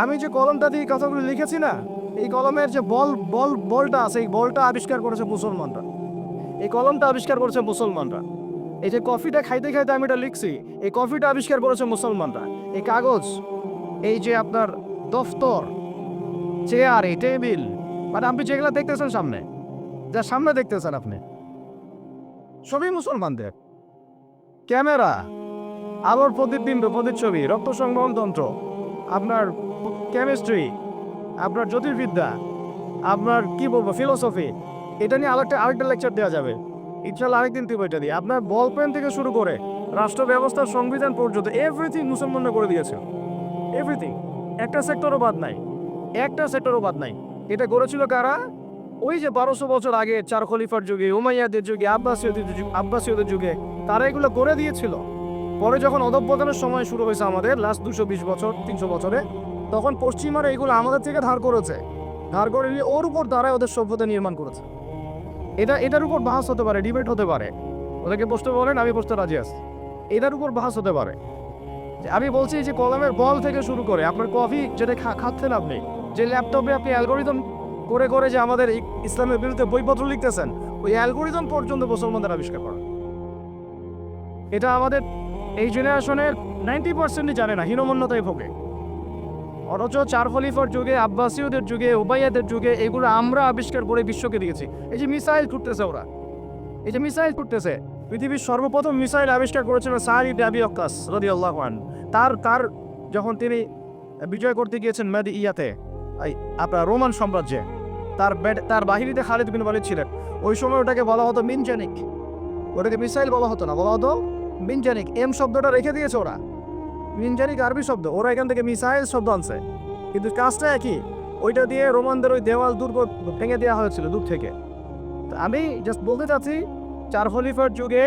আমি যে কলমটা দিয়ে কথাগুলো লিখেছি না, এই কলমের যে বল বল, বলটা আছে, এই বলটা আবিষ্কার করেছে মুসলমানরা। এই কলমটা আবিষ্কার করেছে মুসলমানরা। এই যে কফিটা খাইতে খাইতে আমি এটা লিখছি, এই কফিটা আবিষ্কার করেছে মুসলমানরা। এই কাগজ, এই যে আপনার দফতর, চেয়ার, এই টেবিল মানে আপনি যেগুলো দেখতেছেন সামনে, যা সামনে দেখতেছেন আপনি, সবই মুসলমানদের। ক্যামেরা, আলোর প্রতিবিম্ব প্রতিচ্ছবি রক্ত সংবহন যন্ত্র আপনার কেমিস্ট্রি, আপনার জ্যোতির্বিদ্যা, আপনার কি বলব, ফিলোসফি, এটা নিয়ে আরেকটা আরেকটা লেকচার দেওয়া যাবে। ইনশাল্লাহ আরেকদিন দিব এটা দিয়ে। আপনার বল পেন থেকে শুরু করে রাষ্ট্র ব্যবস্থার সংবিধান পর্যন্ত এভরিথিং মুসলমানরা করে দিয়েছে। এভরিথিং একটা সেক্টরও বাদ নাই। একটা সেক্টরও বাদ নাই। এটা করেছিল কারা? ওই যে বারোশো বছর আগে চার খলিফার যুগে, উমাইয়াদের যুগে, আব্বাসীয়দের যুগে আব্বাসীয়দের যুগে, তারা এগুলো করে দিয়েছিল। পরে যখন অধঃপতনের সময় শুরু হয়েছে আমাদের লাস্ট দুশো বিশ বছর, তিনশো বছরে তখন পশ্চিমারা এগুলো আমাদের থেকে ধার করেছে। ধার করে নিয়ে ওর উপর দ্বারাই ওদের সভ্যতা নির্মাণ করেছে। এটা, এটার উপর বাহাস হতে পারে ডিবেট হতে পারে। ওদেরকে বসতে বলেন, আমি বসতে রাজি আছি। এটার উপর বাহাস হতে পারে। আমি বলছি যে কলমের বল থেকে শুরু করে আপনার কফি, যেটা খাচ্ছেন আপনি, যে ল্যাপটপে আপনি অ্যালগোরিদম করে করে যে আমাদের ইসলামের বিরুদ্ধে বইপত্র লিখতেছেন, ওই অ্যালগোরিদম পর্যন্ত মুসলমানদের আবিষ্কার করা। এটা আমাদের এই জেনারেশনের নাইনটি পার্সেন্টই জানে না, হীনমন্যতায় ভোগে। অথচ চার খলিফার যুগে, আব্বাসীয়দের যুগে, উবাইয়াদের যুগে এগুলো আমরা আবিষ্কার করে বিশ্বকে দিয়েছি এই যে মিসাইল ছুটতেছে ওরা। এই যে মিসাইল ছুটতেছে। পৃথিবীর সর্বপ্রথম মিসাইল আবিষ্কার করেছিল সাহারি ডাবি অক্কাস রদি আল্লাহ তার তার যখন তিনি বিজয় করতে গিয়েছেন মেদি ইয়াতে আপনার রোমান সাম্রাজ্যে, তার ব্যাট- তার বাহিনীতে খালিদ বিন ওয়ালিদ ছিলেন। ওই সময় ওটাকে বলা হতো মিনজানিক। ওটাকে মিসাইল বলা হতো না, বলা হতো মিনজানিক। এম শব্দটা রেখে দিয়েছে ওরা। মিনজানিক আরবি শব্দ, ওরা এখান থেকে মিসাইল শব্দ আনছে। কিন্তু কাজটা একই, ওইটা দিয়ে রোমানদের ওই দেওয়াল দুর্গ ভেঙে দেওয়া হয়েছিল দূর থেকে। আমি জাস্ট বলতে চাচ্ছি, চার খলিফার যুগে,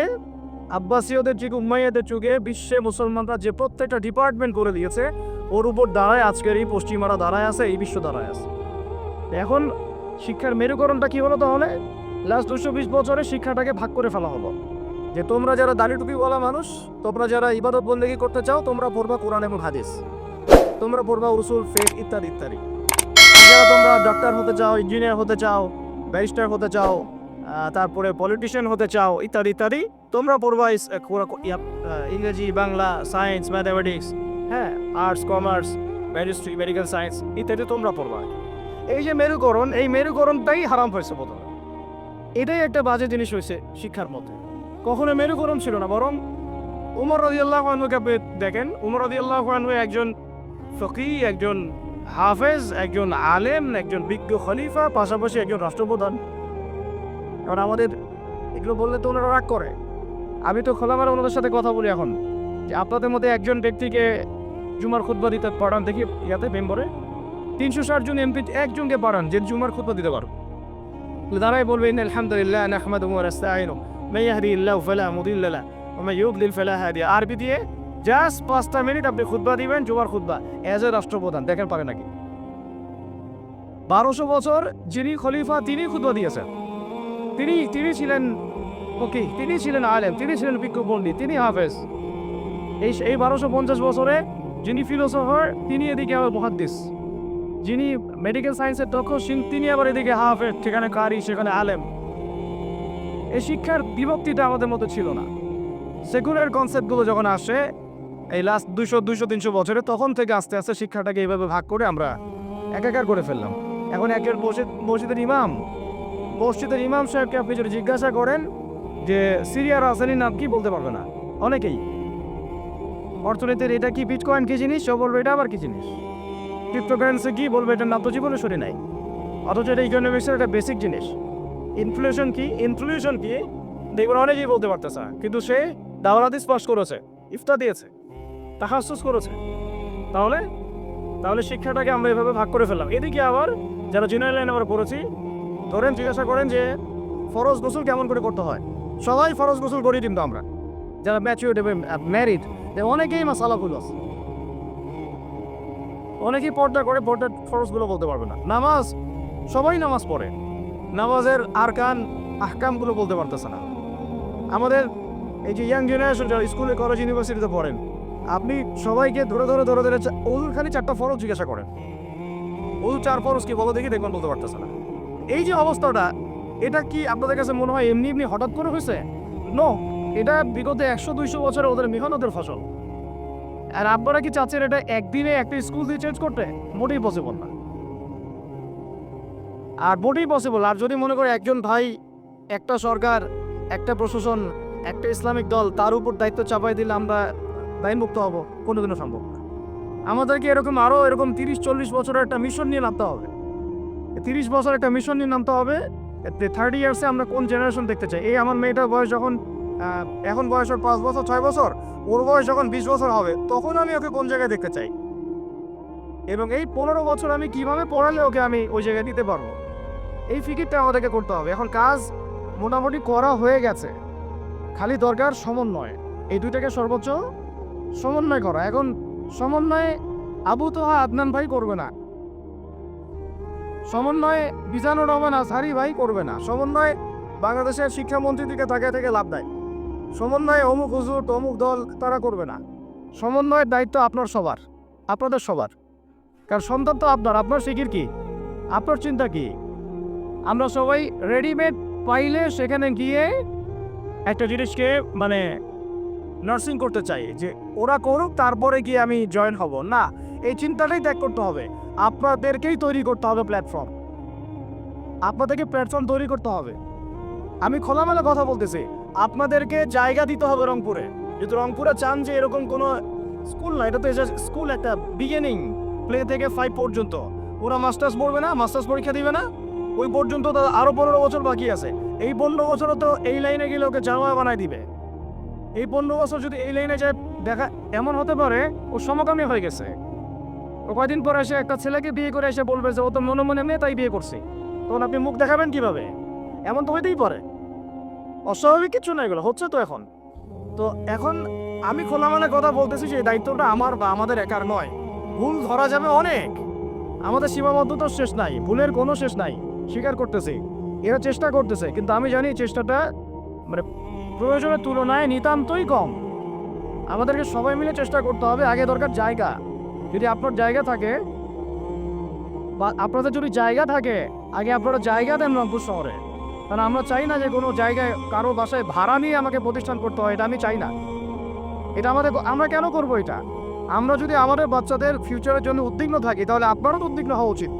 আব্বাসীয়দের যুগে, উম্মাইয়াদের যুগে, বিশ্বে মুসলমানরা যে প্রত্যেকটা ডিপার্টমেন্ট করে দিয়েছে, ওর উপর দাঁড়ায় আজকের এই পশ্চিমারা দাঁড়ায় আছে, এই বিশ্ব দাঁড়ায় আছে। এখন শিক্ষার মেরুকরণটা কি হলো তাহলে? লাস্ট দুশো বিশ বছরে শিক্ষাটাকে ভাগ করে ফেলা হলো। যে তোমরা যারা দাড়ি বলা মানুষ, তোমরা যারা ইবাদত বন্দেগী করতে চাও, তোমরা পড়বা কোরআন এবং হাদিস। তোমরা পড়বা উসুল, ফেক ইত্যাদি ইত্যাদি। যারা তোমরা ডক্টর হতে চাও ইঞ্জিনিয়ার হতে চাও ব্যারিস্টার হতে চাও তারপরে পলিটিশিয়ান হতে চাও, ইত্যাদি ইত্যাদি, তোমরা পড়বা ইংরেজি, বাংলা সায়েন্স ম্যাথামেটিক্স হ্যাঁ আর্টস কমার্স ম্যাজিস্ট্রি মেডিকেল সায়েন্স ইত্যাদি তোমরা পড়বা। এই যে মেরুকরণ, এই মেরুকরণটাই হারাম হয়েছে প্রথমে এটাই একটা বাজে জিনিস হয়েছে শিক্ষার মধ্যে। কখনো মেরুকরণ ছিল না, বরং উমর রদিয়াল্লাহ আনহুকে আপনি দেখেন, উমর রদিয়াল্লাহ আনহু একজন ফকি, একজন হাফেজ, একজন আলেম, একজন বিজ্ঞ খলিফা, পাশাপাশি একজন রাষ্ট্রপ্রধান। এবার আমাদের এগুলো বললে তো ওনারা রাগ করে। আমি তো খোলামার ওনাদের সাথে কথা বলি এখন, যে আপনাদের মধ্যে একজন ব্যক্তিকে জুমার খুতবা দিতে পাঠান দেখি ইয়াতে মেম্বরে। তিনশো ষাট জন এমপি, একজনকে পাঠান যে জুমার খুতবা দিতে পারো দাঁড়াই বলবে আলহামদুলিল্লাহ নাহমাদ ওয়াস্তাইনু মে ইয়াহদি ইল্লাহু ফালা মুদিল্লা লাহু ওয়া মে ইউদ্লিল ফালা হাদিয়া আরবি দিয়ে জাস্ট পাঁচটা মিনিট আপনি খুতবা দিবেন, জুমার খুতবা। অ্যাজ এ রাষ্ট্রপ্রধান, দেখেন পারে নাকি? বারোশো বছর যিনি খলিফা, তিনি খুতবা দিয়েছেন। তিনি তিনি ছিলেন ওকে, তিনি ছিলেন আলেম, তিনি ছিলেন বিজ্ঞ পণ্ডিত, তিনি হাফেজ। এই এই বারোশো পঞ্চাশ বছরে যিনি ফিলোসফার তিনি এদিকে আবার মহাদ্দিস। যিনি মেডিকেল সায়েন্সের দক্ষ তিনি আবার এদিকে হাফেজ, সেখানে কারি, সেখানে আলেম। এই শিক্ষার বিভক্তিটা আমাদের মতো ছিল না। সেকুলার কনসেপ্টগুলো যখন আসে, এই লাস্ট দুশো দুশো তিনশো বছরে, তখন থেকে আস্তে আস্তে শিক্ষাটাকে এইভাবে ভাগ করে আমরা একাকার করে ফেললাম। এখন একের মসজিদ, মসজিদের ইমাম মসজিদের ইমাম সাহেবকে আপনি যদি জিজ্ঞাসা করেন যে সিরিয়ার রাজধানীর নাম কি? বলতে পারবে না। অনেকেই। অর্থনীতির এটা কি বিটকয়েন কি জিনিস? সে বলবে, এটা আবার কি জিনিস? ক্রিপ্টোকারেন্সি কি? বলবে, এটার নাম তো জীবনে শুনি নাই। অথচ এটা ইকোনমিক্সের একটা বেসিক জিনিস। ইনফ্লেশন কি? ইনফ্লেশন কি? দেখবেন অনেকেই বলতে পারতেছে। কিন্তু সে দাওরাদি স্পর্শ করেছে, ইফতা দিয়েছে তাহাসুস করেছে। তাহলে? তাহলে শিক্ষাটাকে আমরা এভাবে ভাগ করে ফেললাম। এদিকে আবার যারা জেনারেল লাইন আমরা পড়েছি, ধরেন জিজ্ঞাসা করেন যে, ফরজ গোসল কেমন করে করতে হয়? সবাই ফরজ গোসল করি কিন্তু আমরা। যারা ম্যাচিউর এবং ম্যারিড অনেকেই মাসালাগুলো আছে। অনেকেই পর্দা করে, পর্দার ফরজগুলো বলতে পারবে না। নামাজ, সবাই নামাজ পড়ে। নামাজের আরকান আহকামগুলো বলতে পারতেছে না। আমাদের এই যে ইয়াং জেনারেশন যারা স্কুলে, কলেজ, ইউনিভার্সিটিতে পড়েন, আপনি সবাইকে ধরে ধরে ধরে ধরে ওদের খালি চারটা ফরজ জিজ্ঞাসা করেন। ওদের চার ফরজ কি বলো দেখি, দেখবেন বলতে পারতেছে না। এই যে অবস্থাটা, এটা কি আপনাদের কাছে মনে হয় এমনি এমনি হঠাৎ করে হয়েছে? নো এটা বিগত একশো, দুইশো বছরে ওদের মেহনতের ফসল। আর আপনারা কি চাচ্ছেন এটা একদিনে একটা স্কুল দিয়ে চেঞ্জ করতে? মোটেই পসিবল না। আর মোটেই পসিবল আর যদি মনে করে একজন ভাই, একটা সরকার, একটা প্রশাসন, একটা ইসলামিক দল, তার উপর দায়িত্ব চাপাই দিলে আমরা দায়মুক্ত হব, কোনোদিনও সম্ভব না। আমাদেরকে এরকম আরও এরকম তিরিশ, চল্লিশ বছরের একটা মিশন নিয়ে নামতে হবে। তিরিশ বছর একটা মিশন নিয়ে নামতে হবে থার্টি ইয়ার্সে আমরা কোন জেনারেশন দেখতে চাই? এই আমার মেয়েটার বয়স যখন এখন বয়স ওর পাঁচ বছর, ছয় বছর, ওর বয়স যখন বিশ বছর হবে, তখন আমি ওকে কোন জায়গায় দেখতে চাই? এবং এই পনেরো বছর আমি কীভাবে পড়ালে ওকে আমি ওই জায়গায় দিতে পারব? এই ফিকিরটা আমাদেরকে করতে হবে। এখন কাজ মোটামুটি করা হয়ে গেছে। খালি দরকার সমন্বয়। এই দুইটাকে সর্বোচ্চ সমন্বয় করা। এখন সমন্বয়ে আবু তোহা আদনান ভাই করবে না। সমন্বয়ে বিজানুর রহমান আজহারি ভাই করবে না। সমন্বয় বাংলাদেশের শিক্ষামন্ত্রীর দিকে তাকিয়ে থেকে লাভ নাই। সমন্বয়ে অমুক হুজুর অমুক দল, তারা করবে না। সমন্বয়ের দায়িত্ব আপনার সবার, আপনাদের সবার। কারণ সন্তান তো আপনার। আপনার শিখির কি? আপনার চিন্তা কি? আমরা সবাই রেডিমেড পাইলে সেখানে গিয়ে একটা জিনিসকে মানে নার্সিং করতে চাই যে ওরা করুক, তারপরে গিয়ে আমি জয়েন হব। না, এই চিন্তাটাই ত্যাগ করতে হবে। আপনাদেরকেই তৈরি করতে হবে প্ল্যাটফর্ম আপনাদেরকে প্ল্যাটফর্ম তৈরি করতে হবে। আমি খোলামেলা কথা বলতেছি। আপনাদেরকে জায়গা দিতে হবে রংপুরে। যদি রংপুরে চান যে এরকম কোনো স্কুল না, এটা তো স্কুল একটা বিগিনিং প্লে থেকে ফাইভ পর্যন্ত। ওরা মাস্টার্স পড়বে না মাস্টার্স পরীক্ষা দিবে না। ওই পর্যন্ত তো আরও পনেরো বছর বাকি আছে। এই পনেরো বছরও তো এই লাইনে গেলে ওকে জামা বানায় দিবে। এই পনেরো বছর যদি এই লাইনে যায়, দেখা এমন হতে পারে, ও সমকামী হয়ে গেছে। ও কয়দিন পরে এসে একটা ছেলেকে বিয়ে করে এসে বলবে যে, ও তো মনে মনে মেয়ে, তাই বিয়ে করছে। তখন আপনি মুখ দেখাবেন কীভাবে? এমন তো হইতেই পারে। অস্বাভাবিক কিছু না এগুলো, হচ্ছে তো এখন। তো এখন আমি খোলামেলা কথা বলতেছি যে দায়িত্বটা আমার বা আমাদের একার নয়। ভুল ধরা যাবে অনেক। আমাদের সীমাবদ্ধতার শেষ নাই, ভুলের কোনো শেষ নাই। স্বীকার করতেছি। এরা চেষ্টা করতেছে, কিন্তু আমি জানি চেষ্টাটা মানে প্রয়োজনের তুলনায় নিতান্তই কম। আমাদেরকে সবাই মিলে চেষ্টা করতে হবে, আগে দরকার জায়গা। যদি আপনার জায়গা থাকে, বা আপনাদের যদি জায়গা থাকে, আগে আপনারা জায়গা দেন রংপুর শহরে। কারণ আমরা চাই না যে কোনো জায়গায় কারও বাসায় ভাড়া নিয়ে আমাকে প্রতিষ্ঠান করতে হয়, এটা আমি চাই না। এটা আমাদের আমরা কেন করব এটা? আমরা যদি আমাদের বাচ্চাদের ফিউচারের জন্য উদ্বিগ্ন থাকি, তাহলে আপনারও তো উদ্বিগ্ন হওয়া উচিত।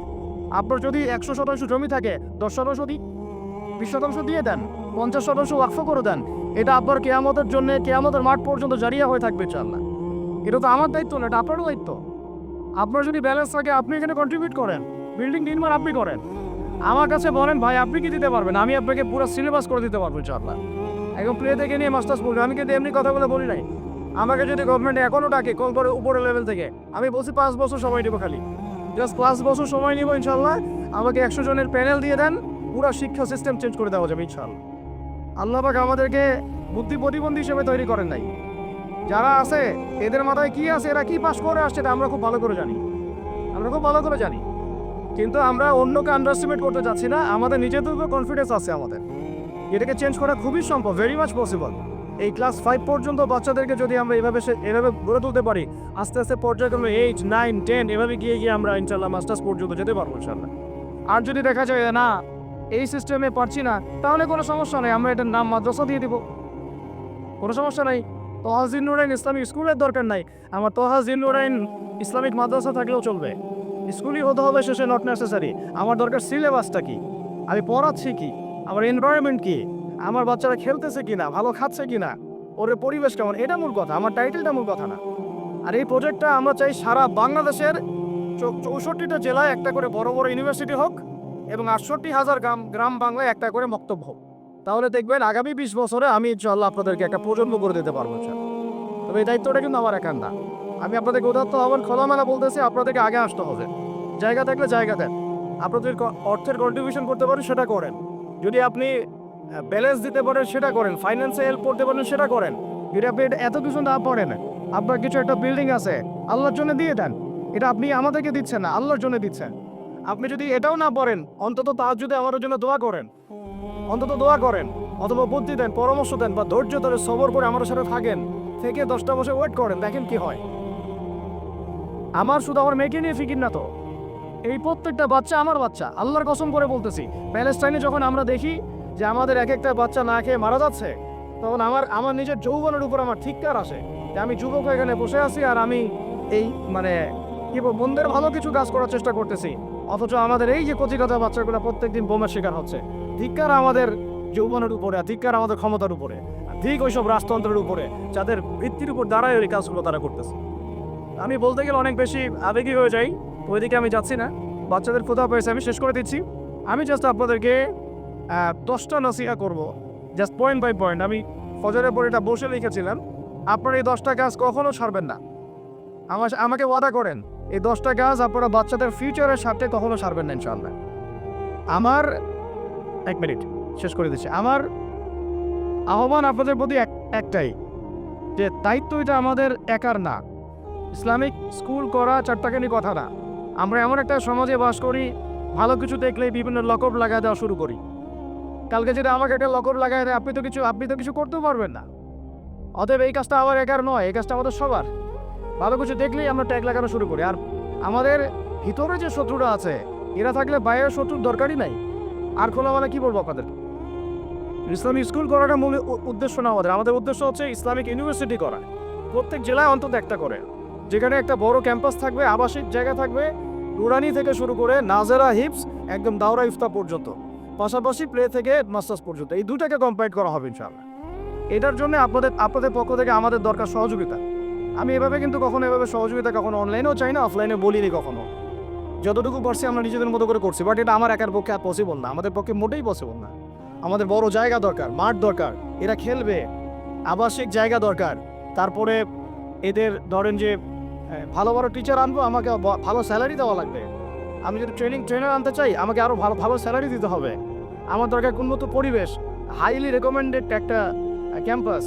আপনার যদি একশো শতাংশ জমি থাকে, দশ শতাংশ দিই বিশ শতাংশ দিয়ে দেন, পঞ্চাশ শতাংশ ওয়াকফ করে দেন, এটা আপনার কেয়ামতের জন্য, কেয়ামতের মাঠ পর্যন্ত জারিয়া হয়ে থাকবে চাল্লা এটা তো আমার দায়িত্ব না, এটা আপনারও দায়িত্ব। আপনার যদি ব্যালেন্স থাকে, আপনি এখানে কন্ট্রিবিউট করেন বিল্ডিং নির্মাণ আপনি করেন। আমার কাছে বলেন, ভাই, আপনি কি দিতে পারবেন? আমি আপনাকে পুরো সিলেবাস করে দিতে পারব, ইনশাআল্লাহ। একদম প্লে থেকে নিয়ে মাস্টার্স পড়বে আমি কিন্তু এমনি কথা বলে বলি নাই। আমাকে যদি গভর্নমেন্ট এখনও ডাকে, কল করে উপরের লেভেল থেকে, আমি বলছি পাঁচ বছর সময় নেব খালি। জাস্ট পাঁচ বছর সময় নিব ইনশাল্লাহ। আমাকে একশো জনের প্যানেল দিয়ে দেন। পুরো শিক্ষা সিস্টেম চেঞ্জ করে দেওয়া যাবে ইনশাল্লাহ। আল্লাহ পাক আমাদেরকে বুদ্ধি প্রতিবন্ধী হিসেবে তৈরি করেন নাই। যারা আছে, এদের মাথায় কি আছে, এরা কি পাস করে আসছে, এটা আমরা খুব ভালো করে জানি। আমরা খুব ভালো করে জানি। কিন্তু আমরা অন্যকে আন্ডারস্টিমেট করতে যাচ্ছি না। আমাদের নিজেদের কনফিডেন্স আছে আমাদের। এটাকে চেঞ্জ করা খুবই সম্ভব ভেরি মাচ পসিবল এই ক্লাস ফাইভ পর্যন্ত বাচ্চাদেরকে যদি আমরা এভাবে এভাবে গড়ে তুলতে পারি, আস্তে আস্তে পর্যায়ক্রমে এইট নাইন টেন এভাবে গিয়ে গিয়ে আমরা ইনশাল্লাহ মাস্টার্স পর্যন্ত যেতে পারব ইনশাল্লাহ আর যদি দেখা যায় না, এই সিস্টেমে পারছি না, তাহলে কোনো সমস্যা নেই, আমরা এটার নাম মাদ্রাসা দিয়ে দিব। কোনো সমস্যা নাই। তোহাজিন নুরাইন ইসলামিক স্কুলের দরকার নাই। আমার তোহাজিন নুরাইন ইসলামিক মাদ্রাসা থাকলেও চলবে। স্কুলই হতে হবে শেষে নট নেসেসারি আমার দরকার সিলেবাসটা কি? আমি পড়াচ্ছি কি? আমার এনভায়রনমেন্ট কি? আমার বাচ্চারা খেলতেছে কিনা, ভালো খাচ্ছে কিনা, ওর পরিবেশ কেমন, এটা মূল কথা, আমার টাইটেলটা মূল কথা না। আর এই প্রজেক্টটা আমরা চাই সারা বাংলাদেশের চৌষট্টিটা জেলায় একটা করে বড় বড় ইউনিভার্সিটি হোক এবং আটষট্টি হাজার গ্রাম গ্রাম বাংলায় একটা করে বক্তব্য হোক। তাহলে দেখবেন আগামী বিশ বছরে আমি ইনশাল্লাহ আপনাদেরকে একটা প্রজন্ম করে দিতে পারব। তবে এই দায়িত্বটা কিন্তু আমার একার না। আমি আপনাদেরকে উদাত্ত হবেন খোলামেলা বলতেছি, আপনাদেরকে আগে আসতে হবে। জায়গা থাকলে জায়গা দেন। আপনাদের অর্থের কন্ট্রিবিউশন করতে পারেন, সেটা করেন। যদি আপনি ব্যালেন্স দিতে পারেন, সেটা করেন। ফাইন্যান্সে হেল্প করতে পারেন, সেটা করেন। যদি আপনি এটা এত কিছু না পড়েন। আপনার কিছু একটা বিল্ডিং আছে, আল্লাহর জন্য দিয়ে দেন। এটা আপনি আমাদেরকে দিচ্ছেন না, আল্লাহর জন্য দিচ্ছেন। আপনি যদি এটাও না পড়েন, অন্তত তার যদি আমাদের জন্য দোয়া করেন। অন্তত দোয়া করেন, অথবা বুদ্ধি দেন, পরামর্শ দেন, বা ধৈর্য ধরে সবর করে আমাদের সাথে থাকেন, থেকে দশটা বসে ওয়েট করেন, দেখেন কি হয়। আমার শুধু আমার মেয়েকে নিয়ে ফিকির না তো। এই প্রত্যেকটা বাচ্চা আমার বাচ্চা, আল্লাহর কসম করে বলতেছি। প্যালেস্টাইনে যখন আমরা দেখি যে আমাদের এক একটা বাচ্চা না খেয়ে মারা যাচ্ছে, তখন আমার আমার নিজের যৌবনের উপর আমার ঠিককার আসে যে আমি যুবক এখানে বসে আছি আর আমি এই মানে কি মন্দের ভালো কিছু কাজ করার চেষ্টা করতেছি। অথচ আমাদের এই যে কচিকাতা বাচ্চাগুলো প্রত্যেকদিন বোমের শিকার হচ্ছে। ধিক্কার আমাদের যৌবনের উপরে ধিক্কার আমাদের ক্ষমতার উপরে ঠিক ওইসব রাজতন্ত্রের উপরে, যাদের ভিত্তির উপর দাঁড়ায় ওই কাজগুলো তারা করতেছে। আমি বলতে গেলে অনেক বেশি আবেগী হয়ে যাই ওইদিকে আমি যাচ্ছি না। বাচ্চাদের ক্ষুধা পেয়েছে, আমি শেষ করে দিচ্ছি। আমি জাস্ট আপনাদেরকে দশটা নসিহা করব। জাস্ট পয়েন্ট বাই পয়েন্ট আমি ফজরের পর এটা বসে লিখেছিলাম আপনারা এই দশটা কাজ কখনো ছাড়বেন না। আমার আমাকে ওয়াদা করেন, এই দশটা কাজ আপনারা বাচ্চাদের ফিউচারের সাথে কখনো ছাড়বেন না, ইনশাআল্লাহ। আমার এক মিনিট, শেষ করে দিচ্ছি। আমার আহ্বান আপনাদের প্রতি এক একটাই, যে দায়িত্ব এটা আমাদের একার না। ইসলামিক স্কুল করা চারটাখানি কথা না। আমরা এমন একটা সমাজে বাস করি, ভালো কিছু দেখলেই বিভিন্ন লকব লাগা দেওয়া শুরু করি। কালকে যদি আমাকে একটা লকর লাগায় দেয়, আপনি তো কিছু আপনি তো কিছু করতেও পারবেন না। অতএব এই কাজটা আমার একার নয়, এই কাজটা আমাদের সবার। ভালো কিছু দেখলেই আমরা ট্যাগ লাগানো শুরু করি। আর আমাদের ভিতরে যে শত্রুরা আছে, এরা থাকলে বাইরের শত্রুর দরকারই নাই। আর খোলা মানে কি বলব আপনাদের? ইসলামিক স্কুল করাটা মূল উদ্দেশ্য না আমাদের। আমাদের উদ্দেশ্য হচ্ছে ইসলামিক ইউনিভার্সিটি করা প্রত্যেক জেলায় অন্তত একটা করে। যেখানে একটা বড় ক্যাম্পাস থাকবে, আবাসিক জায়গা থাকবে। নুরানি থেকে শুরু করে নাজেরা হিপস, একদম দাওরা ইফতা পর্যন্ত। পাশাপাশি প্লে থেকে মাস্টার্স পর্যন্ত। এই দুটাকে কম্পাইট করা হবে ইনশাআল্লাহ। এটার জন্য আপনাদের আপনাদের পক্ষ থেকে আমাদের দরকার সহযোগিতা। আমি এভাবে কিন্তু কখনো এভাবে সহযোগিতা কখনো অনলাইনেও চাই না অফলাইনে বলিনি কখনো। যতটুকু পারছি আমরা নিজেদের মতো করে করছি বাট এটা আমার একার পক্ষে আর পসিবল না। আমাদের পক্ষে মোটেই পসিবল না। আমাদের বড় জায়গা দরকার, মাঠ দরকার, এরা খেলবে। আবাসিক জায়গা দরকার। তারপরে এদের ধরেন যে ভালো ভালো টিচার আনব, আমাকে ভালো স্যালারি দেওয়া লাগবে। আমি যদি ট্রেনিং ট্রেনার আনতে চাই, আমাকে আরও ভালো ভালো স্যালারি দিতে হবে। আমার দরকার উন্নত পরিবেশ হাইলি রেকমেন্ডেড একটা ক্যাম্পাস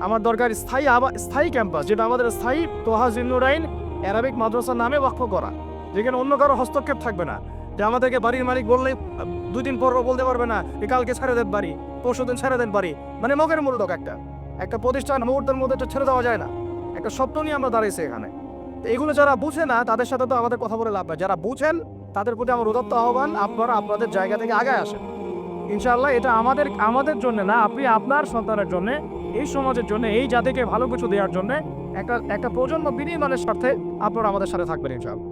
আমার দরকার স্থায়ী আবা স্থায়ী ক্যাম্পাস যেটা আমাদের স্থায়ী তোহা জিন্নুরাইন অ্যারাবিক মাদ্রাসার নামে বাক্য করা যেখানে অন্য কারও হস্তক্ষেপ থাকবে না। যে আমাদেরকে বাড়ির মালিক বললেই আহ, দুই দিন পর বলতে পারবে না যে কালকে ছেড়ে দেন বাড়ি পরশু দিন ছেড়ে দেন বাড়ি। মানে মগের মূলক একটা। একটা প্রতিষ্ঠান মুহূর্তের মধ্যে ছেড়ে দেওয়া যায় না। একটা স্বপ্ন নিয়ে আমরা দাঁড়িয়েছি এখানে। এগুলো যারা বুঝে না তাদের সাথে তো আমাদের কথা বলে লাভ যারা বুঝেন তাদের প্রতি আমার উদত্ত আহ্বান আপনারা আপনাদের জায়গা থেকে আগে আসেন। ইনশাআল্লাহ এটা আমাদের আমাদের জন্য না, আপনি আপনার সন্তানের জন্য, এই সমাজের জন্য, এই জাতিকে ভালো কিছু দেওয়ার জন্য একটা একটা প্রজন্ম বিনির্মাণের স্বার্থে আপনারা আমাদের সাথে থাকবেন ইনশাআল্লাহ।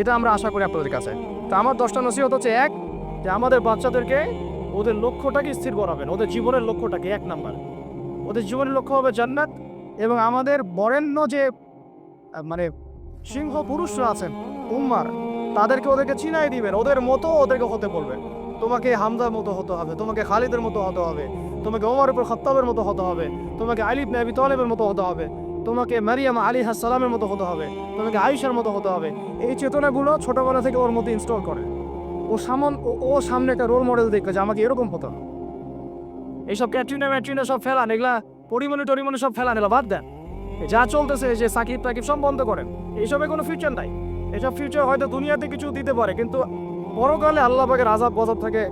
এটা আমরা আশা করি আপনাদের কাছে। তো আমার দশটা নসিহত হচ্ছে এক, যে আমাদের বাচ্চাদেরকে ওদের লক্ষ্যটাকে স্থির করাবেন, ওদের জীবনের লক্ষ্যটাকে, এক নাম্বার। ওদের জীবনের লক্ষ্য হবে জান্নাত এবং আমাদের বরেণ্য যে মানে সিংহ পুরুষরা আছেন, উম্মার, তাদেরকে ওদেরকে চিনাই দিবেন, ওদের মতো ওদেরকে হতে বলবেন। তোমাকে হামদার মতো হতে হবে, তোমাকে খালিদের মতো হতে হবে, তোমাকে ওমর উপর খত্তাবের মতো হতে হবে, তোমাকে আলিফ নাবি তলেবের মতো হতে হবে, তোমাকে মারিয়াম আলী সালামের মতো হতে হবে, তোমাকে আয়ুষার মতো হতে হবে। এই চেতনাগুলো ছোটবেলা থেকে ওর মধ্যে ইনস্টল করে। ও সামন, ও- সামনে একটা রোল মডেল দেখবে যে আমাকে এরকম হতো। এইসব ক্যাটরিনা ম্যাটরিনা সব ফেলান এগুলা পরিমণি টরিমণি সব ফেলান এগুলো বাদ দেন। যা চলতেছে যে সাকিব টাকিব সব বন্ধ করেন। এইসবে কোনো ফিউচার নাই। এসব ফিউচার হয়তো দুনিয়াতে কিছু দিতে পারে, কিন্তু পরকালে আল্লাহ পাকের আজাব গজব থেকে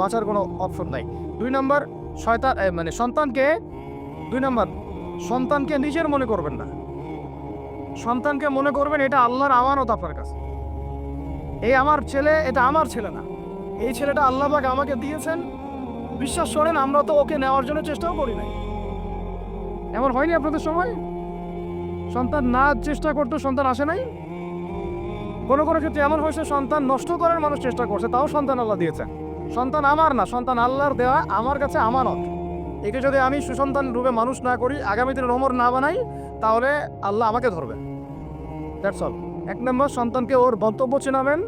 বাঁচার কোনো অপশন নাই। দুই নম্বর, শয়তান মানে সন্তানকে, দুই নম্বর, সন্তানকে নিজের মনে করবেন না। সন্তানকে মনে করবেন এটা আল্লাহর আমানত আপনার কাছে। এই আমার ছেলে, এটা আমার ছেলে না। এই ছেলেটা আল্লাহ পাক আমাকে দিয়েছেন। বিশ্বাস করেন, আমরা তো ওকে নেওয়ার জন্য চেষ্টাও করি নাই। এমন হয়নি আপনাদের সময়? সন্তান না চেষ্টা করতো সন্তান আসে নাই? কোনো কোনো ক্ষেত্রে এমন হয়েছে, সন্তান নষ্ট করার মানুষ চেষ্টা করছে, তাও সন্তান আল্লাহ দিয়েছেন। সন্তান আমার না, সন্তান আল্লাহর দেওয়া আমার কাছে আমানত। একে যদি আমি সুসন্তান রূপে মানুষ না করি, আগামী দিনে নমর না বানাই, তাহলে আল্লাহ আমাকে ধরবে। দ্যাটস অল এক নম্বর, সন্তানকে ওর বক্তব্য চেনাবেন,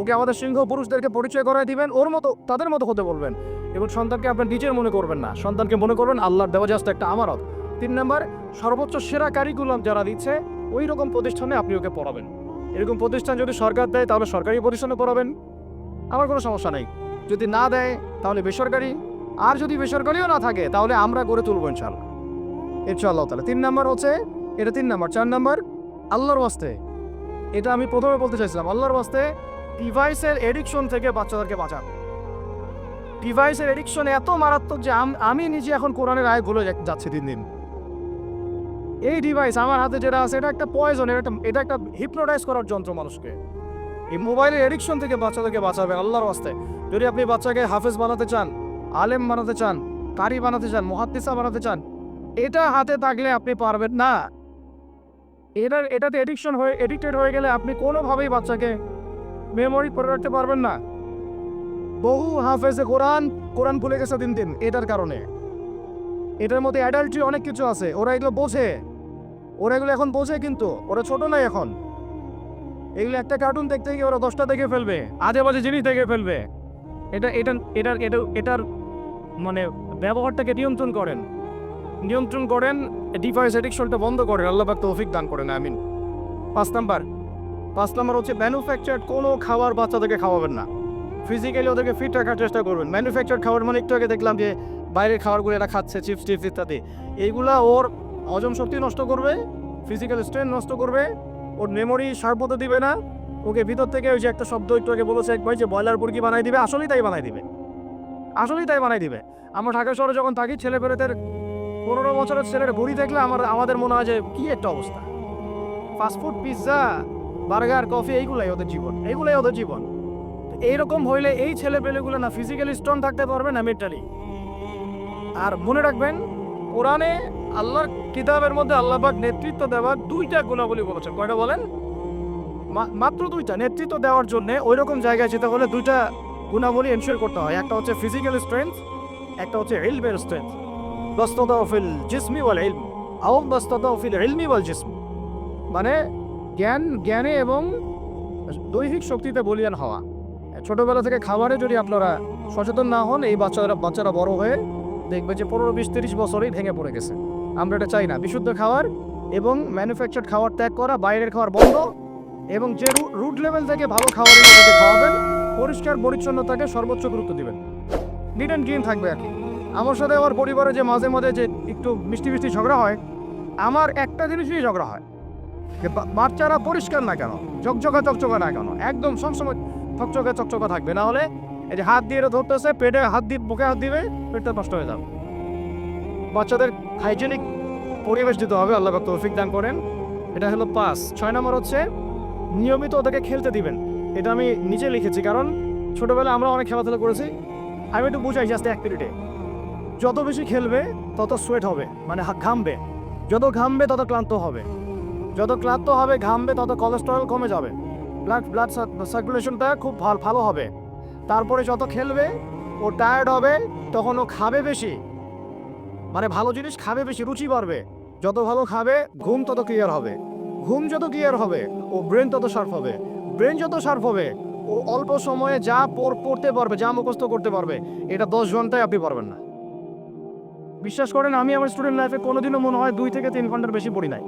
ওকে আমাদের সিংহ পুরুষদেরকে পরিচয় করাই দিবেন, ওর মতো, তাদের মতো হতে বলবেন। এবং সন্তানকে আপনার নিজের মনে করবেন না। সন্তানকে মনে করবেন আল্লাহর দেওয়া জাস্ট একটা আমারত তিন নম্বর, সর্বোচ্চ সেরা কারিকুলাম যারা দিচ্ছে, ওই রকম প্রতিষ্ঠানে আপনি ওকে পড়াবেন। এরকম প্রতিষ্ঠান যদি সরকার দেয়, তাহলে সরকারি প্রতিষ্ঠানে পড়াবেন। আমার কোনো সমস্যা নাই। যদি না দেয়, তাহলে বেসরকারি। আর যদি বেসরকারিও না থাকে, তাহলে আমরা গড়ে তুলবো ইনশাল্লাহ ইনশাআল্লাহ তাহলে তিন নম্বর হচ্ছে, এটা তিন নম্বর। চার নম্বর, আল্লাহর ওয়াস্তে। এটা আমি প্রথমে বলতে চাইছিলাম, আল্লাহর ওয়াস্তে ডিভাইসের এডিকশন থেকে বাচ্চাদেরকে বাঁচান। ডিভাইসের এডিকশন এত মারাত্মক যে আম- নিজে এখন কোরআনের আয় যা- যাচ্ছি দিন দিন। এই ডিভাইস আমার হাতে যেটা আছে, এটা একটা পয়জন এটা একটা এটা একটা হিপনোটাইজ করার যন্ত্র মানুষকে। এই মোবাইলের এডিকশন থেকে বাচ্চাদেরকে বাঁচাবেন আল্লাহর ওয়াস্তে। যদি আপনি বাচ্চাকে হাফেজ বানাতে চান, আলেম বানাতে চান, কারি বানাতে চান, মহাদ্দিসা বানাতে চান, এটা হাতে থাকলে আপনি পারবেন না। এটা এটাতে এডিকশন হয়ে এডিক্টেড হয়ে গেলে আপনি কোনোভাবেই বাচ্চাকে মেমোরি করে রাখতে পারবেন না। বহু হাফেজে কোরআন কোরআন ভুলে গেছে দিন দিন, এটার কারণে। এটার মধ্যে অ্যাডাল্ট্রি অনেক কিছু আছে, ওরা এগুলো বোঝে। ওরা এগুলো এখন বোঝে কিন্তু, ওরা ছোট নাই এখন। এগুলো একটা কার্টুন দেখতে গিয়ে ওরা দশটা দেখে ফেলবে আজে বাজে জিনিস দেখে ফেলবে। এটা এটা, এটার এটা, এটার মানে ব্যবহারটাকে নিয়ন্ত্রণ করেন। নিয়ন্ত্রণ করেন ডিভাইস এডিকশনটা বন্ধ করেন, আল্লাহ পাক তৌফিক দান করেন, আমিন। পাঁচ নাম্বার পাঁচ নাম্বার হচ্ছে ম্যানুফ্যাকচার্ড কোনো খাবার বাচ্চাদেরকে খাওয়াবেন না। ফিজিক্যালি ওদেরকে ফিট রাখার চেষ্টা করবেন। ম্যানুফ্যাকচার খাবার মানে একটু আগে দেখলাম যে বাইরের খাবারগুলো এরা খাচ্ছে চিপস টিপস ইত্যাদি। এইগুলা ওর হজম শক্তি নষ্ট করবে ফিজিক্যাল স্ট্রেন নষ্ট করবে, ওর মেমোরি সার্বত দিবে না। ওকে ভিতর থেকে ওই যে একটা শব্দ একটু আগে বলেছে এক ভাই যে ব্রয়লার মুরগি বানাই দিবে, আসলেই তাই বানাই দিবে। আসলেই তাই বানাই দিবে। আমরা ঢাকা শহরে যখন থাকি, ছেলে পেলেদের পনেরো বছরের ছেলের ভুড়ি দেখলে আমার, আমাদের মনে হয় যে কী একটা অবস্থা। ফাস্টফুড পিৎজা বার্গার কফি এইগুলাই ওদের জীবন, এইগুলাই ওদের জীবন। এইরকম হইলে এই ছেলে পেলেগুলো না ফিজিক্যালি স্ট্রং থাকতে পারবে না মেন্টালি আর মনে রাখবেন, কোরআনে আল্লাহর কিতাবের মধ্যে আল্লাহবাক নেতৃত্ব দেওয়ার দুইটা গুণাবলী বলেছেন কয়টা বলেন? মাত্র দুইটা। নেতৃত্ব দেওয়ার জন্য ওই রকম জায়গায় যেতে হলে দুইটা গুণাবলী এনশিওর করতে হয়। একটা হচ্ছে ফিজিক্যাল স্ট্রেংথ একটা হচ্ছে ইলমের স্ট্রেংথ বাস্ততা ফিল জিসমি ওয়াল ইলম। আও বাস্ততা ফিল ইলমি ওয়াল জিসম। মানে জ্ঞান, জ্ঞানে এবং দৈহিক শক্তিতে বলিয়ান হওয়া। ছোটবেলা থেকে খাবারে যদি আপনারা সচেতন না হন, এই বাচ্চারা বাচ্চারা বড় হয়ে দেখবে যে পনেরো, বিশ, তিরিশ বছরেই ভেঙে পড়ে গেছে। আমরা এটা চাই না। বিশুদ্ধ খাবার এবং ম্যানুফ্যাকচার খাবার ত্যাগ করা, বাইরের খাবার বন্ধ এবং যে রুট লেভেল থেকে ভালো খাবার এনে খাওয়াবেন, পরিষ্কার পরিচ্ছন্নতাকে সর্বোচ্চ গুরুত্ব দিবেন। নিট অ্যান্ড ক্লিন থাকবে আর কি। আমার সাথে আমার পরিবারে যে মাঝে মাঝে যে একটু মিষ্টি মিষ্টি ঝগড়া হয়, আমার একটা জিনিসই ঝগড়া হয়। যে বাচ্চারা পরিষ্কার না কেন? চকচকা চকচকা না কেন? একদম সবসময় চকচকা চকচকা থাকবে। না হলে এই যে হাত দিয়ে ধরতেছে, পেটে হাত দিয়ে বুকে হাত দিবে, পেটটা নষ্ট হয়ে যাবে। বাচ্চাদের হাইজেনিক পরিবেশ দিতে হবে, আল্লাহ তৌফিক দান করেন। এটা হলো পাস ছয় নম্বর হচ্ছে, নিয়মিত ওদেরকে খেলতে দিবেন। এটা আমি নিজে লিখেছি, কারণ ছোটোবেলায় আমরা অনেক খেলাধুলা করেছি। আমি একটু বুঝাই জাস্ট এক মিনিটে যত বেশি খেলবে, তত সোয়েট হবে মানে ঘামবে। যত ঘামবে, তত ক্লান্ত হবে। যত ক্লান্ত হবে, ঘামবে, তত কোলেস্টেরল কমে যাবে। ব্লাড ব্লাড সার্কুলেশনটা খুব ভালো ভালো হবে। তারপরে যত খেলবে, ও টায়ার্ড হবে, তখন ও খাবে বেশি। মানে ভালো জিনিস খাবে, বেশি রুচি বাড়বে। যত ভালো খাবে, ঘুম তত ক্লিয়ার হবে। ঘুম যত ক্লিয়ার হবে, ও ব্রেন তত শার্প হবে। ব্রেন যত শার্প হবে, ও অল্প সময়ে যা পড়- পড়তে পারবে, যা মুখস্থ করতে পারবে, এটা দশ ঘন্টায় আপনি পারবেন না। বিশ্বাস করেন, আমি আমার স্টুডেন্ট লাইফে কোনোদিনও মনে হয় দুই থেকে তিন ঘণ্টার বেশি পড়ি নাই।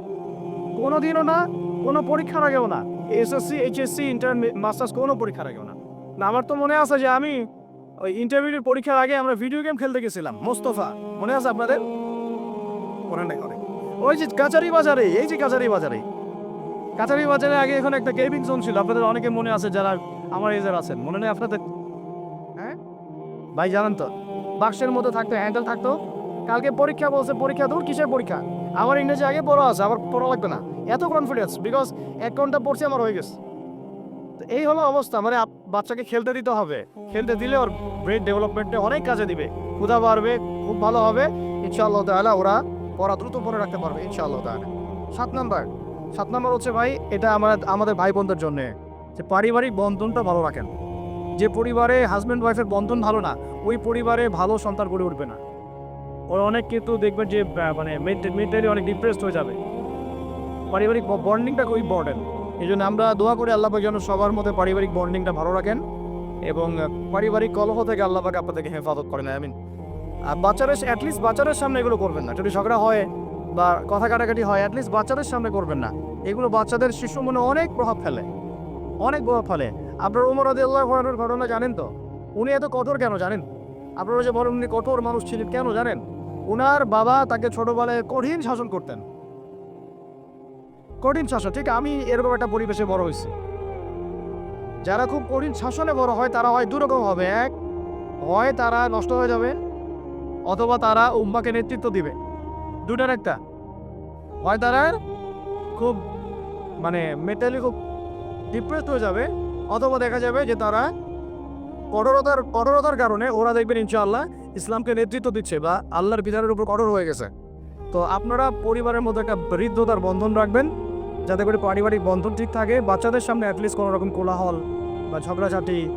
কোনোদিনও না, কোনো পরীক্ষার আগেও না। এসএসসি এইচএসসি ইন্টার মাস্টার্স কোনো পরীক্ষার আগেও না। আমার তো মনে আছে যে আমি ওই ইন্টারমিডিয়েট পরীক্ষার আগে আমরা ভিডিও গেম খেলতে গেছিলাম। মোস্তফা, মনে আছে আপনাদের? মনে নেই অনেক ওই যে কাচারি বাজারে, এই যে কাচারি বাজারে। কাচারি বাজারে আগে এখানে একটা গেমিং জোন ছিল। আপনাদের অনেকে মনে আছে যারা আমার এজের আছেন। মনে নেই আপনাদের? হ্যাঁ? ভাই, জানেন তো, বাক্সের মধ্যে থাকতো হ্যান্ডেল থাকতো। কালকে পরীক্ষা বলছে, পরীক্ষা দূর, কিসের পরীক্ষা? আমার ইংরেজি আগে পড়া আছে, আবার পড়া লাগবে না। এত কনফিডেন্স বিকজ এক ঘণ্টা পড়ছি, আমার হয়ে গেছে। তো এই হলো অবস্থা। মানে বাচ্চাকে খেলতে দিতে হবে। খেলতে দিলে ওর ব্রেন ডেভেলপমেন্টে অনেক কাজে দিবে। ক্ষুধা বাড়বে, খুব ভালো হবে। ইনশাআল্লাহ তাহলে ওরা পড়া দ্রুত মনে রাখতে পারবে, ইনশাআল্লাহ তাহলে সাত নাম্বার সাত নাম্বার হচ্ছে ভাই, এটা আমার আমাদের ভাই বোনদের জন্য যে পারিবারিক বন্ধনটা ভালো রাখেন। যে পরিবারে হাজব্যান্ড ওয়াইফের বন্ধন ভালো না, ওই পরিবারে ভালো সন্তান গড়ে উঠবে না। ওরা অনেক কিন্তু দেখবেন যে মানে মেন্টালি অনেক ডিপ্রেসড হয়ে যাবে। পারিবারিক বন্ডিংটা খুব ইম্পর্টেন্ট এই জন্য আমরা দোয়া করি আল্লাহ যেন সবার মধ্যে পারিবারিক বন্ডিংটা ভালো রাখেন এবং পারিবারিক কলহ থেকে আল্লাহ পাক আপনাদেরকে হেফাজত করেন, আমিন। আর বাচ্চাদের অ্যাটলিস্ট বাচ্চাদের সামনে এগুলো করবেন না। যদি ঝগড়া হয় বা কথা কাটাকাটি হয় অ্যাটলিস্ট বাচ্চাদের সামনে করবেন না। এগুলো বাচ্চাদের শিশু মনে অনেক প্রভাব ফেলে। অনেক প্রভাব ফেলে। আপনার উমর আদি আল্লাহ ঘটনা জানেন তো? উনি এত কঠোর কেন জানেন? আপনারা যে বলেন উনি কঠোর মানুষ ছিলেন কেন জানেন? উনার বাবা তাকে ছোটবেলায় কঠিন শাসন করতেন। কঠিন শাসন, ঠিক আমি এরকম একটা পরিবেশে বড় হয়েছি। যারা খুব কঠিন শাসনে বড় হয়, তারা হয় দুরকম হবে। এক হয় তারা নষ্ট হয়ে যাবে, অথবা তারা উম্মাকে নেতৃত্ব দিবে। দুটার একটা। হয় তারা খুব মানে মেন্টালি খুব ডিপ্রেসড হয়ে যাবে, অথবা দেখা যাবে যে তারা কঠোরতার কঠোরতার কারণে ওরা দেখবেন ইনশাআল্লাহ ইসলামকে নেতৃত্ব দিচ্ছে বা আল্লাহর বিচারের উপর কঠোর হয়ে গেছে। তো আপনারা পরিবারের মধ্যে একটা বৃদ্ধতার বন্ধন রাখবেন। যাতে করে পারিবারিক বন্ধন ঠিক থাকে, বাচ্চাদের সামনে অ্যাটলিস্ট কোনো রকম কোলাহল বা ঝগড়াঝাটি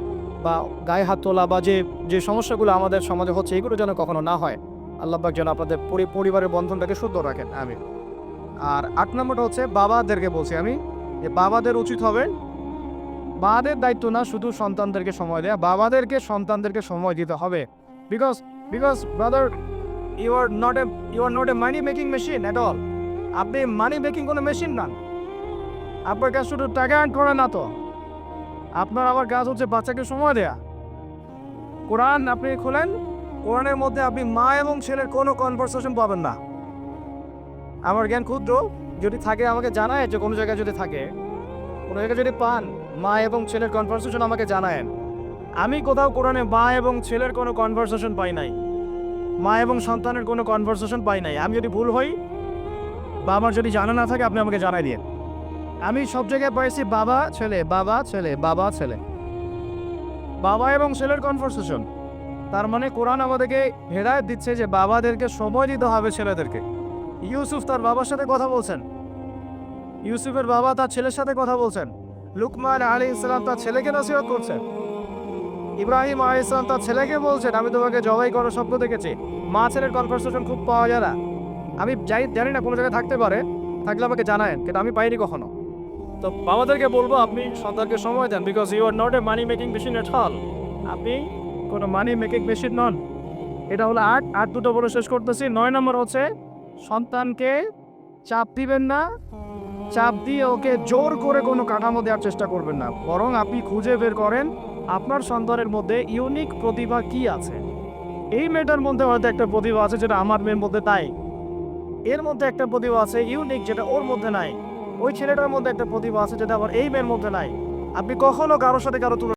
বা গায়ে হাত তোলা বা যে যে সমস্যাগুলো আমাদের সমাজে হচ্ছে, এগুলো যেন কখনো না হয়। আল্লাহ পাক যেন আপনাদের পরি- পরিবারের বন্ধনটাকে শুদ্ধ রাখেন। আমি আর আট নম্বরটা হচ্ছে, বাবাদেরকে বলছি আমি, যে বাবাদের উচিত হবে, বাবাদের দায়িত্ব না শুধু সন্তানদেরকে সময় দেয়া, বাবাদেরকে সন্তানদেরকে সময় দিতে হবে। Because because brother you are not a you are not a money making machine at all আপনি মানি মেকিং কোনো মেশিন না। আপনার কাজ শুধু টাকা আর্ন করা না তো। আপনার আমার কাজ হচ্ছে বাচ্চাকে সময় দেয়া। কোরআন আপনি খোলেন, কোরআনের মধ্যে আপনি মা এবং ছেলের কোনো কনভারসেশন পাবেন না। আমার জ্ঞান ক্ষুদ্র, যদি থাকে আমাকে জানায় যে কোনো জায়গায় যদি থাকে, কোনো জায়গায় যদি পান, মা এবং ছেলের কনভারসেশন আমাকে জানায়েন। আমি কোথাও কোরআনে মা এবং ছেলের কোনো কনভারসেশন পাই নাই। মা এবং সন্তানের কোনো কনভারসেশন পাই নাই। আমি যদি ভুল হই বা আমার যদি জানা না থাকে, আপনি আমাকে জানাই দিন আমি সব জায়গায় পাইছি বাবা, ছেলে বাবা ছেলে বাবা ছেলে। বাবা এবং ছেলের কনভারসেশন তার মানে কোরআন আমাদেরকে হেদায়ত দিচ্ছে যে বাবাদেরকে সময় দিতে হবে ছেলেদেরকে। ইউসুফ তার বাবার সাথে কথা বলছেন। ইউসুফের বাবা তার ছেলের সাথে কথা বলছেন। লুকমান আলী ইসলাম তার ছেলেকে নসিহত করছেন। ইব্রাহিম আলী ইসলাম তার ছেলেকে বলছেন, আমি তোমাকে জবাই করার স্বপ্ন দেখেছি। মা ছেলের কনভারসেশন খুব পাওয়া যায় না। আমি যাই, জানি না কোনো জায়গায় থাকতে পারে। থাকলে আমাকে জানায়েন, কিন্তু আমি পাইনি কখনো। তো বাবাদেরকে বলব, আপনি সন্তানকে সময় দেন because you are not a money making machine at all আপনি কোনো মানি মেকিং মেশিন নন। এটা হলো আট আট দুটো বলে শেষ করতেছি। নয় নম্বর হচ্ছে, সন্তানকে চাপ দিবেন না, চাপ দিয়ে ওকে জোর করে কোনো কাঠামো দেওয়ার চেষ্টা করবেন না। বরং আপনি খুঁজে বের করেন, আপনার সন্তানের মধ্যে ইউনিক প্রতিভা কি আছে। এই মেয়েটার মধ্যে হয়তো একটা প্রতিভা আছে যেটা আমার মেয়ের মধ্যে তাই এর মধ্যে একটা প্রতিভা আছে ইউনিক যেটা ওর মধ্যে নাই। ওই ছেলেটার মধ্যে একটা প্রতিভা আছে যেটা আবার এই মেয়ের মধ্যে নাই। আপনি কখনো কারোর সাথে কারও তুলনা